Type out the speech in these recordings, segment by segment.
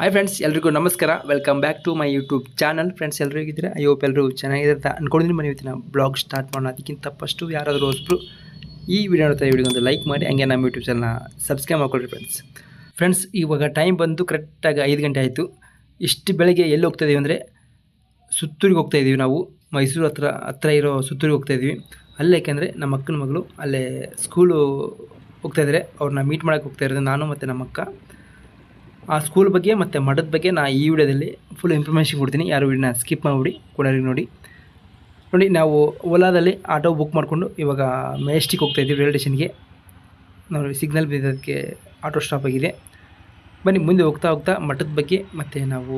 Hi friends ಎಲ್ರಿಗೂ ನಮಸ್ಕಾರ. Welcome back to my YouTube channel friends ಎಲ್ಲರೂ ಹೇಗಿದ್ದೀರಾ? ಐ ಹೋಪ್ ಎಲ್ಲರೂ ಚೆನ್ನಾಗಿದೆ ಅಂತ ಅಂದ್ಕೊಂಡಿದ್ದೀನಿ ಮನೆ ಇವತ್ತಿನ ಬ್ಲಾಗ್ ಸ್ಟಾರ್ಟ್ ಮಾಡೋಣ. ಅದಕ್ಕಿಂತ ಫಸ್ಟು ಯಾರಾದರೂ ಒಬ್ಬರು ಈ ವಿಡಿಯೋ ನೋಡ್ತಾ ವಿಡಿಯೋ ಒಂದು ಲೈಕ್ ಮಾಡಿ. ಹಂಗೆ ನಮ್ಮ ಯೂಟ್ಯೂಬ್ ಚಾನಲ್ನ ಸಬ್ಸ್ಕ್ರೈಬ್ ಮಾಡ್ಕೊಳ್ರಿ ಫ್ರೆಂಡ್ಸ್ ಫ್ರೆಂಡ್ಸ್ ಇವಾಗ ಟೈಮ್ ಬಂದು ಕರೆಕ್ಟಾಗಿ ಐದು ಗಂಟೆ ಆಯಿತು. ಇಷ್ಟು ಬೆಳಗ್ಗೆ ಎಲ್ಲಿ ಹೋಗ್ತಾ ಅಂದರೆ ಸುತ್ತೂರಿಗೆ ಹೋಗ್ತಾ ಇದ್ದೀವಿ ನಾವು. ಮೈಸೂರು ಹತ್ರ ಹತ್ರ ಇರೋ ಸುತ್ತೂರಿಗೆ ಹೋಗ್ತಾ ಇದ್ದೀವಿ ಅಲ್ಲೇ ಯಾಕೆಂದರೆ ನಮ್ಮ ಅಕ್ಕನ ಮಗಳು ಅಲ್ಲೇ ಸ್ಕೂಲು ಹೋಗ್ತಾ ಇದ್ದಾರೆ ಅವ್ರನ್ನ ಮೀಟ್ ಮಾಡೋಕ್ಕೆ ಹೋಗ್ತಾ ಇರೋದು ನಾನು ಮತ್ತು ನಮ್ಮ ಅಕ್ಕ. ಆ ಸ್ಕೂಲ್ ಬಗ್ಗೆ ಮತ್ತು ಮಠದ ಬಗ್ಗೆ ನಾ ಈ ವಿಡಿಯೋದಲ್ಲಿ ಫುಲ್ ಇನ್ಫಾರ್ಮೇಷನ್ ಕೊಡ್ತೀನಿ. ಯಾರು ವಿಡಿಯೋನ ಸ್ಕಿಪ್ ಮಾಡಿಬಿಡಿ ಕೊಡೋರಿಗೆ ನೋಡಿ. ನೋಡಿ, ನಾವು ಓಲಾದಲ್ಲಿ ಆಟೋ ಬುಕ್ ಮಾಡಿಕೊಂಡು ಇವಾಗ ಮೆಜೆಸ್ಟಿಕ್ ಹೋಗ್ತಾ ಇದ್ದೀವಿ ರೈಲ್ವೆ ಸ್ಟೇಷನ್ಗೆ ನೋಡಿ ಸಿಗ್ನಲ್ ಬಿದ್ದೋದಕ್ಕೆ ಆಟೋ ಸ್ಟಾಪ್ ಆಗಿದೆ. ಬನ್ನಿ, ಮುಂದೆ ಹೋಗ್ತಾ ಹೋಗ್ತಾ ಮಠದ ಬಗ್ಗೆ ಮತ್ತು ನಾವು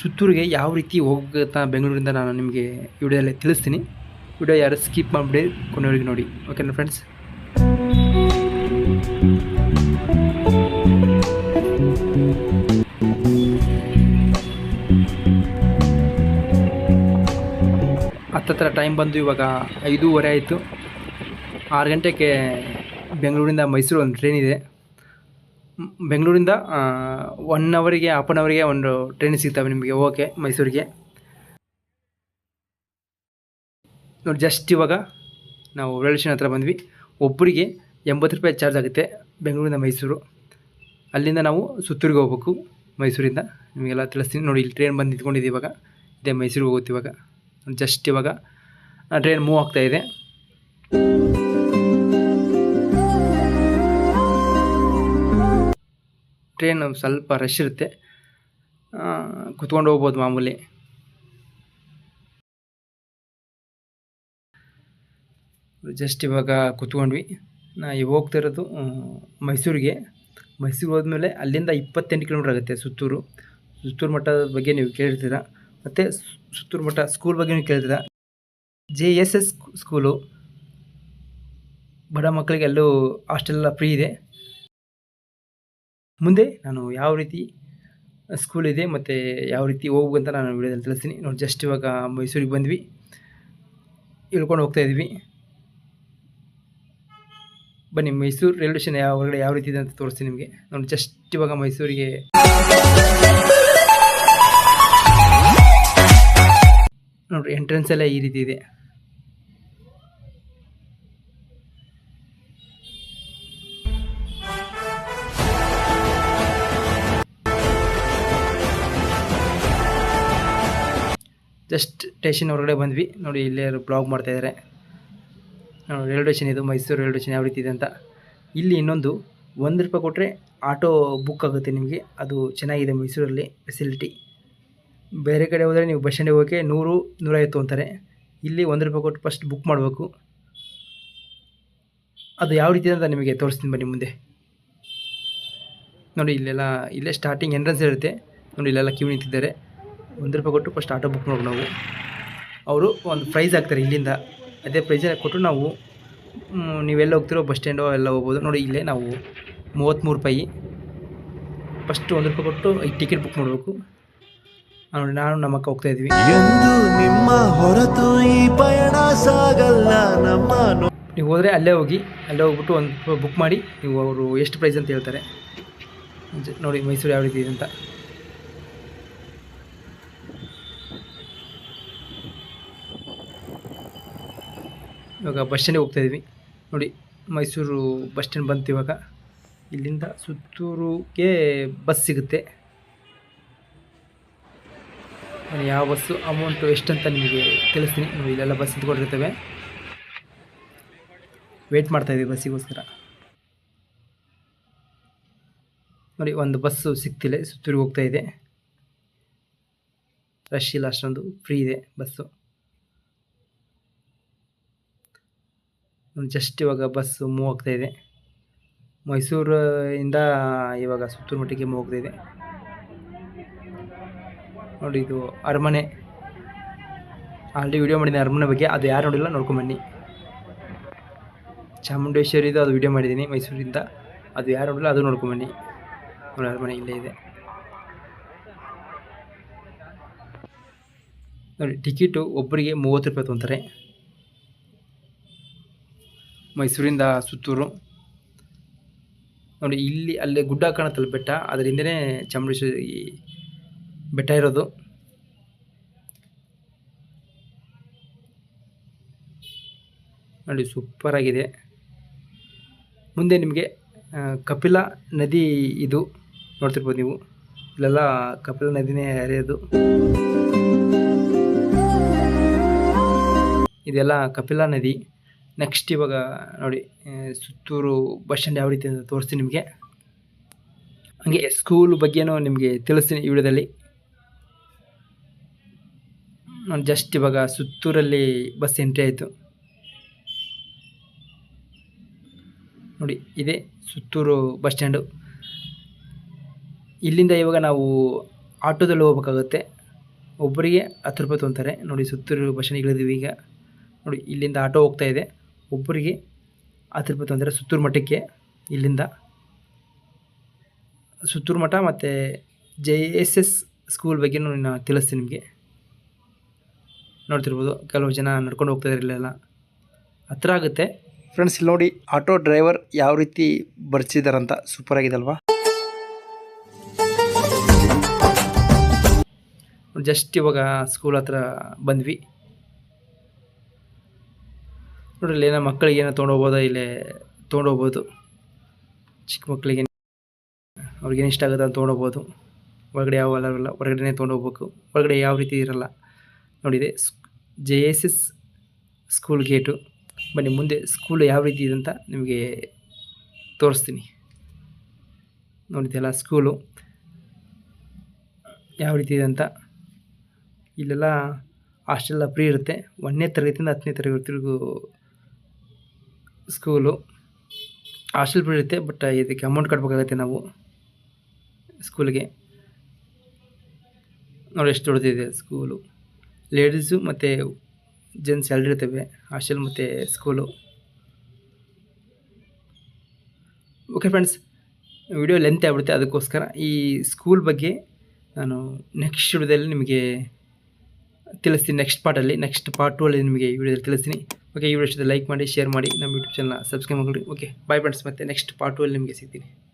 ಸುತ್ತೂರಿಗೆ ಯಾವ ರೀತಿ ಹೋಗುತ್ತಾ ಬೆಂಗಳೂರಿಂದ ನಾನು ನಿಮಗೆ ವಿಡಿಯೋದಲ್ಲಿ ತಿಳಿಸ್ತೀನಿ. ವಿಡಿಯೋ ಯಾರು ಸ್ಕಿಪ್ ಮಾಡಿಬಿಡಿ ಕೊನೆಯವರಿಗೆ ನೋಡಿ. ಓಕೆನಾ ಫ್ರೆಂಡ್ಸ್ ಹತ್ತತ್ರ ಟೈಮ್ ಬಂದು ಇವಾಗ ಐದೂವರೆ ಆಯಿತು. ಆರು ಗಂಟೆಗೆ ಬೆಂಗಳೂರಿಂದ ಮೈಸೂರು ಒಂದು ಟ್ರೈನ್ ಇದೆ. ಬೆಂಗಳೂರಿಂದ ಒನ್ ಅವರಿಗೆ ಹಾಫ್ ಆನ್ ಅವರಿಗೆ ಒಂದು ಟ್ರೈನ್ ಸಿಗ್ತವೆ ನಿಮಗೆ ಓಕೆ ಮೈಸೂರಿಗೆ. ನೋಡಿ ಜಸ್ಟ್ ಇವಾಗ ನಾವು ರೈಲ್ವೆ ಸ್ಟೇಷನ್ ಹತ್ರ ಬಂದ್ವಿ. ಒಬ್ಬರಿಗೆ ಎಂಬತ್ತು ರೂಪಾಯಿ ಚಾರ್ಜ್ ಆಗುತ್ತೆ ಬೆಂಗಳೂರಿಂದ ಮೈಸೂರು. ಅಲ್ಲಿಂದ ನಾವು ಸುತ್ತೂರಿಗೆ ಹೋಗ್ಬೇಕು ಮೈಸೂರಿಂದ. ನಿಮಗೆಲ್ಲ ತಿಳಿಸ್ತೀನಿ. ನೋಡಿ, ಇಲ್ಲಿ ಟ್ರೈನ್ ಬಂದು ನಿಂತ್ಕೊಂಡಿದ್ದೀವಿ ಇವಾಗ. ಇದೇ ಮೈಸೂರಿಗೆ ಹೋಗುತ್ತೆ ಇವಾಗ. ಜಸ್ಟ್ ಇವಾಗ ಟ್ರೈನ್ ಮೂವ್ ಆಗ್ತಾ ಇದೆ. ಟ್ರೈನ್ ಸ್ವಲ್ಪ ರಶ್ ಇರುತ್ತೆ. ಕುತ್ಕೊಂಡು ಹೋಗ್ಬೋದು ಮಾಮೂಲಿ. ಜಸ್ಟ್ ಇವಾಗ ಕುತ್ಕೊಂಡ್ವಿ. ನಾ ಇವಾಗ ಹೋಗ್ತಾ ಇರೋದು ಮೈಸೂರಿಗೆ. ಮೈಸೂರಿಗೆ ಹೋದ್ಮೇಲೆ ಅಲ್ಲಿಂದ ಇಪ್ಪತ್ತೆಂಟು ಕಿಲೋಮೀಟ್ರ್ ಆಗುತ್ತೆ ಸುತ್ತೂರು. ಸುತ್ತೂರು ಮಟ್ಟದ ಬಗ್ಗೆ ನೀವು ಕೇಳಿರ್ತೀರ? ಮತ್ತು ಸುತ್ತೂರು ಮಠ ಸ್ಕೂಲ್ ಬಗ್ಗೆ ಕೇಳ್ತೀರ? ಜೆ ಎಸ್ ಎಸ್ ಸ್ಕೂಲು ಬಡ ಮಕ್ಕಳಿಗೆ ಎಲ್ಲೂ ಹಾಸ್ಟೆಲ್ಲ ಫ್ರೀ ಇದೆ. ಮುಂದೆ ನಾನು ಯಾವ ರೀತಿ ಸ್ಕೂಲ್ ಇದೆ ಮತ್ತು ಯಾವ ರೀತಿ ಹೋಗು ಅಂತ ನಾನು ವಿಡಿಯೋದಲ್ಲಿ ತಿಳಿಸ್ತೀನಿ. ನೋಡಿ ಜಸ್ಟ್ ಇವಾಗ ಮೈಸೂರಿಗೆ ಬಂದ್ವಿ. ಇಳ್ಕೊಂಡು ಹೋಗ್ತಾ ಇದ್ವಿ. ಬನ್ನಿ, ಮೈಸೂರು ರೈಲ್ವೆ ಸ್ಟೇಷನ್ ಯಾವ ಹೊರಗಡೆ ಯಾವ ರೀತಿ ಇದೆ ಅಂತ ತೋರಿಸ್ತೀನಿ ನಿಮಗೆ. ನೋಡಿ ಜಸ್ಟ್ ಇವಾಗ ಮೈಸೂರಿಗೆ ನೋಡ್ರಿ ಎಂಟ್ರೆನ್ಸ್ ಎಲ್ಲ ಈ ರೀತಿ ಇದೆ. ಜಸ್ಟ್ ಸ್ಟೇಷನ್ ಹೊರಗಡೆ ಬಂದ್ವಿ. ನೋಡಿ ಇಲ್ಲೇ ಬ್ಲಾಗ್ ಮಾಡ್ತಾಯಿದ್ದಾರೆ ನೋಡಿ ರೈಲ್ವೆ ಸ್ಟೇಷನ್ ಇದು, ಮೈಸೂರು ರೈಲ್ವೆ ಸ್ಟೇಷನ್ ಯಾವ ರೀತಿ ಇದೆ ಅಂತ. ಇಲ್ಲಿ ಇನ್ನೊಂದು ಒಂದು ರೂಪಾಯಿ ಕೊಟ್ಟರೆ ಆಟೋ ಬುಕ್ ಆಗುತ್ತೆ ನಿಮಗೆ. ಅದು ಚೆನ್ನಾಗಿದೆ ಮೈಸೂರಲ್ಲಿ ಫೆಸಿಲಿಟಿ ಬೇರೆ ಕಡೆ ಹೋದರೆ ನೀವು ಬಸ್ ಸ್ಟ್ಯಾಂಡಿಗೆ ಹೋಗೋಕ್ಕೆ ನೂರು, ನೂರೈವತ್ತು ಅಂತಾರೆ. ಇಲ್ಲಿ ಒಂದು ರೂಪಾಯಿ ಕೊಟ್ಟು ಫಸ್ಟ್ ಬುಕ್ ಮಾಡಬೇಕು. ಅದು ಯಾವ ರೀತಿ ಅಂತ ನಿಮಗೆ ತೋರಿಸ್ತೀನಿ ಬನ್ನಿ ಮುಂದೆ. ನೋಡಿ, ಇಲ್ಲೆಲ್ಲ, ಇಲ್ಲೇ ಸ್ಟಾರ್ಟಿಂಗ್ ಎಂಟ್ರೆನ್ಸ್ ಇರುತ್ತೆ. ನೋಡಿ, ಇಲ್ಲೆಲ್ಲ ಕ್ಯೂ ನಿಂತಿದ್ದಾರೆ. ಒಂದು ರೂಪಾಯಿ ಕೊಟ್ಟು ಫಸ್ಟ್ ಆಟೋ ಬುಕ್ ಮಾಡೋಣ ನಾವು. ಅವರು ಒಂದು ಪ್ರೈಸ್ ಹಾಕ್ತಾರೆ ಇಲ್ಲಿಂದ. ಅದೇ ಪ್ರೈಸ್ ಕೊಟ್ಟು ನಾವು ನೀವೆಲ್ಲ ಹೋಗ್ತಿರೋ ಬಸ್ ಸ್ಟ್ಯಾಂಡೋ ಎಲ್ಲ ಹೋಗ್ಬೋದು. ನೋಡಿ, ಇಲ್ಲೇ ನಾವು ಮೂವತ್ತ್ಮೂರು ರೂಪಾಯಿ. ಫಸ್ಟ್ ಒಂದು ರೂಪಾಯಿ ಕೊಟ್ಟು, ಈ ಟಿಕೆಟ್ ಬುಕ್ ಮಾಡಬೇಕು. ನೋಡಿ ನಾನು ನಮ್ಮಕ್ಕ ಹೋಗ್ತಾ ಇದ್ವಿ. ಎಂದು ನಿಮ್ಮ ಹೊರತು ಈ ಪಯಣ ಸಾಗಲ್ಲ ನಮ್ಮ ನೀವು ಹೋದರೆ ಅಲ್ಲೇ ಹೋಗಿ ಅಲ್ಲೇ ಹೋಗ್ಬಿಟ್ಟು ಒಂದು ಬುಕ್ ಮಾಡಿ ನೀವು ಅವರು ಎಷ್ಟು ಪ್ರೈಸ್ ಅಂತ ಹೇಳ್ತಾರೆ. ನೋಡಿ ಮೈಸೂರು ಯಾವ ರೀತಿ ಇದೆ ಅಂತ. ಇವಾಗ ಬಸ್ ಸ್ಟ್ಯಾಂಡಿಗೆ ಹೋಗ್ತಾ ಇದ್ವಿ. ನೋಡಿ ಮೈಸೂರು ಬಸ್ ಸ್ಟ್ಯಾಂಡ್ ಬಂತು ಇವಾಗ. ಇಲ್ಲಿಂದ ಸುತ್ತೂರುಗೆ ಬಸ್ ಸಿಗುತ್ತೆ. ನಾನು ಯಾವ ಬಸ್ಸು ಅಮೌಂಟು ಎಷ್ಟಂತ ನಿಮಗೆ ತಿಳಿಸ್ತೀನಿ. ನೀವು ಇಲ್ಲೆಲ್ಲ ಬಸ್ ಇದ್ಕೊಂಡಿರ್ತೇವೆ ವೆಯ್ಟ್ ಮಾಡ್ತಾ ಇದ್ದೀವಿ ಬಸ್ಸಿಗೋಸ್ಕರ. ನೋಡಿ, ಒಂದು ಬಸ್ಸು ಸಿಗ್ತಿಲ್ಲ. ಸುತ್ತೂರಿಗೆ ಹೋಗ್ತಾ ಇದೆ. ರಶ್ ಇಲ್ಲ, ಅಷ್ಟೊಂದು ಫ್ರೀ ಇದೆ ಬಸ್ಸು. ಜಸ್ಟ್ ಇವಾಗ ಬಸ್ಸು ಮೂವ್ ಆಗ್ತಾಯಿದೆ ಮೈಸೂರಿಂದ ಇವಾಗ ಸುತ್ತೂರು ಮಟ್ಟಿಗೆ ಮೂವ್ ಆಗ್ತಾಯಿದೆ ನೋಡಿ, ಇದು ಅರಮನೆ. ಆಲ್ರೆಡಿ ವಿಡಿಯೋ ಮಾಡಿದ್ದೀನಿ ಅರಮನೆ ಬಗ್ಗೆ. ಅದು ಯಾರು ನೋಡಿಲ್ಲ ನೋಡ್ಕೊಂಬನ್ನಿ ಚಾಮುಂಡೇಶ್ವರಿದು ಅದು ವಿಡಿಯೋ ಮಾಡಿದ್ದೀನಿ, ಮೈಸೂರಿಂದ. ಅದು ಯಾರು ನೋಡಿಲ್ಲ, ಅದು ನೋಡ್ಕೊಂಬನ್ನಿ ನೋಡಿ, ಅರಮನೆ ಇಲ್ಲೇ ಇದೆ. ನೋಡಿ, ಟಿಕೆಟು ಒಬ್ಬರಿಗೆ ಮೂವತ್ತು ರೂಪಾಯಿ ತೊಗೊತಾರೆ. ಮೈಸೂರಿಂದ ಸುತ್ತೂರು. ನೋಡಿ, ಇಲ್ಲಿ ಅಲ್ಲೇ ಗುಡ್ಡ ಕಾಣುತ್ತಲ್ಲ ಬೆಟ್ಟ, ಅದರಿಂದನೇ ಚಾಮುಂಡೇಶ್ವರಿ ಬೆಟ್ಟ ಇರೋದು. ನೋಡಿ ಸೂಪರಾಗಿದೆ ಮುಂದೆ ನಿಮಗೆ ಕಪಿಲ ನದಿ ಇದು ನೋಡ್ತಿರ್ಬೋದು ನೀವು. ಇಲ್ಲೆಲ್ಲ ಕಪಿಲ ನದಿನೇ ಹರಿಯೋದು. ಇದೆಲ್ಲ ಕಪಿಲ ನದಿ. ನೆಕ್ಸ್ಟ್ ಇವಾಗ ನೋಡಿ ಸುತ್ತೂರು ಬಸ್ ಸ್ಟ್ಯಾಂಡ್ ಯಾವ ರೀತಿ ಅಂತ ತೋರಿಸ್ತೀನಿ ನಿಮಗೆ. ಹಾಗೆ ಸ್ಕೂಲ್ ಬಗ್ಗೆನೂ ನಿಮಗೆ ತಿಳಿಸ್ತೀನಿ ಈ ವಿಡಿಯೋದಲ್ಲಿ. ನಾನು ಜಸ್ಟ್ ಇವಾಗ ಸುತ್ತೂರಲ್ಲಿ ಬಸ್ ಎಂಟ್ರಿ ಆಯಿತು. ನೋಡಿ, ಇದೆ ಸುತ್ತೂರು ಬಸ್ ಸ್ಟ್ಯಾಂಡು ಇಲ್ಲಿಂದ ಇವಾಗ ನಾವು ಆಟೋದಲ್ಲಿ ಹೋಗ್ಬೇಕಾಗುತ್ತೆ. ಒಬ್ಬರಿಗೆ ಹತ್ತು ರೂಪಾಯಿ ತೊಗೊತಾರೆ ನೋಡಿ, ಸುತ್ತೂರು ಬಸ್ ಸ್ಟ್ಯಾಂಡ್ ಇಳಿದೀವಿ ಈಗ. ನೋಡಿ, ಇಲ್ಲಿಂದ ಆಟೋ ಹೋಗ್ತಾ ಇದೆ. ಒಬ್ಬರಿಗೆ ಹತ್ತು ರೂಪಾಯಿ ತೊಗೊಂತಾರೆ ಸುತ್ತೂರು ಮಠಕ್ಕೆ ಇಲ್ಲಿಂದ. ಸುತ್ತೂರು ಮಠ ಮತ್ತು ಜೆ ಎಸ್ ಎಸ್ ಸ್ಕೂಲ್ ಬಗ್ಗೆ ನಾನು ತಿಳಿಸ್ತೀನಿ ನಿಮಗೆ. ನೋಡ್ತಿರ್ಬೋದು. ಕೆಲವು ಜನ ನಡ್ಕೊಂಡು ಹೋಗ್ತಾ ಇರಲಿಲ್ಲ ಹತ್ರ ಆಗುತ್ತೆ. ಫ್ರೆಂಡ್ಸ್ ಇಲ್ಲಿ ನೋಡಿ ಆಟೋ ಡ್ರೈವರ್ ಯಾವ ರೀತಿ ಬರ್ಸಿದಾರಂತ. ಸೂಪರ್ ಆಗಿದೆ ಅಲ್ವಾ ಜಸ್ಟ್ ಇವಾಗ ಸ್ಕೂಲ್ ಹತ್ರ ಬಂದ್ವಿ. ನೋಡಿ ಇಲ್ಲಿ ಏನೋ ಮಕ್ಕಳಿಗೆ ಏನೋ ತೊಗೊಂಡೋಗ್ಬೋದಾ ಇಲ್ಲೇ ತೊಗೊಂಡೋಗ್ಬೋದು ಚಿಕ್ಕ ಮಕ್ಕಳಿಗೆ ಅವ್ರಿಗೇನು ಇಷ್ಟ ಆಗುತ್ತೆ ಅಂತ ತೊಗೊಂಡೋಗ್ಬೋದು ಒಳಗಡೆ ಯಾವ ಅಲ್ಲ ಹೊರಗಡೆನೇ ತೊಗೊಂಡೋಗ್ಬೇಕು ಒಳಗಡೆ ಯಾವ ರೀತಿ ಇರಲ್ಲ. ನೋಡಿದೆ J S S school gate ಬನ್ನಿ, ಮುಂದೆ ಸ್ಕೂಲ್ ಯಾವ ರೀತಿ ಇದೆ ಅಂತ ನಿಮಗೆ ತೋರಿಸ್ತೀನಿ. ನೋಡಿದ್ದೆಲ್ಲ ಸ್ಕೂಲು ಯಾವ ರೀತಿ ಇದೆ ಅಂತ. ಇಲ್ಲೆಲ್ಲ ಹಾಸ್ಟೆಲ್ಲ ಫ್ರೀ ಇರುತ್ತೆ. ಒಂದನೇ ತರಗತಿಯಿಂದ ಹತ್ತನೇ ತರಗತಿವರೆಗೂ ಸ್ಕೂಲು ಹಾಸ್ಟೆಲ್ ಫ್ರೀ ಇರುತ್ತೆ ಬಟ್ ಇದಕ್ಕೆ ಅಮೌಂಟ್ ಕಟ್ಬೇಕಾಗತ್ತೆ ನಾವು ಸ್ಕೂಲ್ಗೆ ನೋಡಿ, ಎಷ್ಟು ದೊಡ್ಡದಿದೆ ಸ್ಕೂಲು ಲೇಡೀಸು ಮತ್ತು ಜೆಂಟ್ಸ್ ಎರಡು ಇರ್ತವೆ, ಹಾಸ್ಟೆಲ್ ಮತ್ತು school. Okay friends video length ಆಗ್ಬಿಡುತ್ತೆ. ಅದಕ್ಕೋಸ್ಕರ ಈ ಸ್ಕೂಲ್ ಬಗ್ಗೆ ನಾನು ನೆಕ್ಸ್ಟ್ ವಿಡಿಯೋದಲ್ಲಿ ನಿಮಗೆ ತಿಳಿಸ್ತೀನಿ. ನೆಕ್ಸ್ಟ್ ಪಾರ್ಟಲ್ಲಿ ನೆಕ್ಸ್ಟ್ ಪಾರ್ಟ್ ಟೂ ಅಲ್ಲಿ ನಿಮಗೆ ಈ ವಿಡಿಯೋದಲ್ಲಿ ತಿಳಿಸ್ತೀನಿ. ಓಕೆ ಈ ವಿಡಿಯೋ ಲೈಕ್ ಮಾಡಿ ಶೇರ್ ಮಾಡಿ. ನಮ್ಮ ಯೂಟ್ಯೂಬ್ ಚಾನಲ್ನ ಸಬ್ಸ್ಕ್ರೈಬ್ ಮಾಡಿ ಓಕೆ ಬಾಯ್ ಫ್ರೆಂಡ್ಸ್ ಮತ್ತೆ ನೆಕ್ಸ್ಟ್ ಪಾರ್ಟ್ ಟೂ ಅಲ್ಲಿ ನಿಮಗೆ ಸಿಗ್ತೀನಿ.